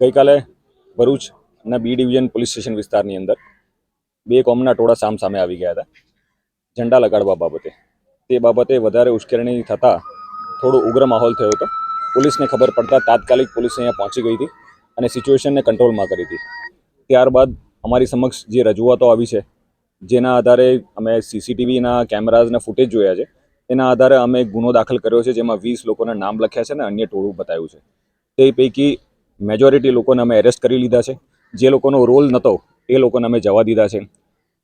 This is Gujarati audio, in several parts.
ગઈકાલે ભરૂચ અને બી ડિવિઝન પોલીસ સ્ટેશન વિસ્તારની અંદર બે કોમના ટોળા સામ સામે આવી ગયા હતા, ઝંડા લગાડવા બાબતે. તે બાબતે વધારે ઉશ્કેરણી થતાં થોડો ઉગ્ર માહોલ થયો હતો. પોલીસને ખબર પડતા તાત્કાલિક પોલીસ અહીંયા પહોંચી ગઈ હતી અને સિચ્યુએશનને કંટ્રોલમાં કરી હતી. ત્યારબાદ અમારી સમક્ષ જે રજૂઆતો આવી છે, જેના આધારે અમે સીસીટીવીના કેમેરાઝના ફૂટેજ જોયા છે એના આધારે અમે ગુનો દાખલ કર્યો છે, જેમાં વીસ લોકોના નામ લખ્યા છે અને અન્ય ટોળું બતાવ્યું છે. તે પૈકી મેજોરિટી લોકોને અમે એરેસ્ટ કરી લીધા છે. જે લોકોનો રોલ નહોતો એ લોકોને અમે જવા દીધા છે.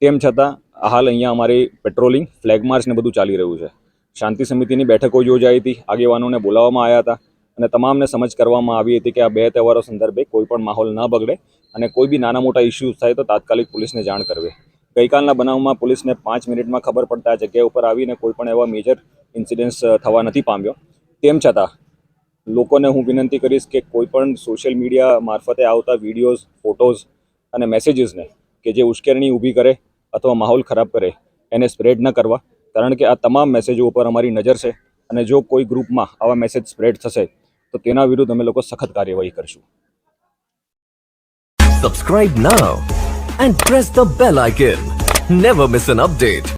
તેમ છતાં, હાલ અહીંયા અમારી પેટ્રોલિંગ ફ્લેગ માર્ચ ને બધું ચાલી રહ્યું છે. શાંતિ સમિતિની બેઠકો યોજાઈ હતી, આગેવાનોને બોલાવવામાં આવ્યા હતા અને તમામને સમજ કરવામાં આવી હતી કે આ બે તહેવારો સંદર્ભે કોઈ પણ માહોલ ન બગડે અને કોઈ બી નાના મોટા ઇસ્યુઝ થાય તો તાત્કાલિક પોલીસને જાણ કરવી. ગઈકાલના બનાવમાં પોલીસને પાંચ મિનિટમાં ખબર પડતા જગ્યા ઉપર આવીને કોઈ પણ એવા મેજર ઇન્સિડન્સ થવા નથી પામ્યો. તેમ છતાં લોકોને હું વિનંતી કરીશ કે કોઈ પણ સોશિયલ મીડિયા મારફતે આવતા વિડીયોઝ ફોટોઝ અને મેસેજીસને કે જે ઉશ્કેરણી ઊભી કરે અથવા માહોલ ખરાબ કરે, એને સ્પ્રેડ ન કરવા. કારણ કે આ તમામ મેસેજો ઉપર અમારી નજર છે અને જો કોઈ ગ્રુપમાં આવા મેસેજ સ્પ્રેડ થશે, તો તેના વિરુદ્ધ અમે લોકો સખત કાર્યવાહી કરશું. Subscribe now and press the bell icon never miss an update.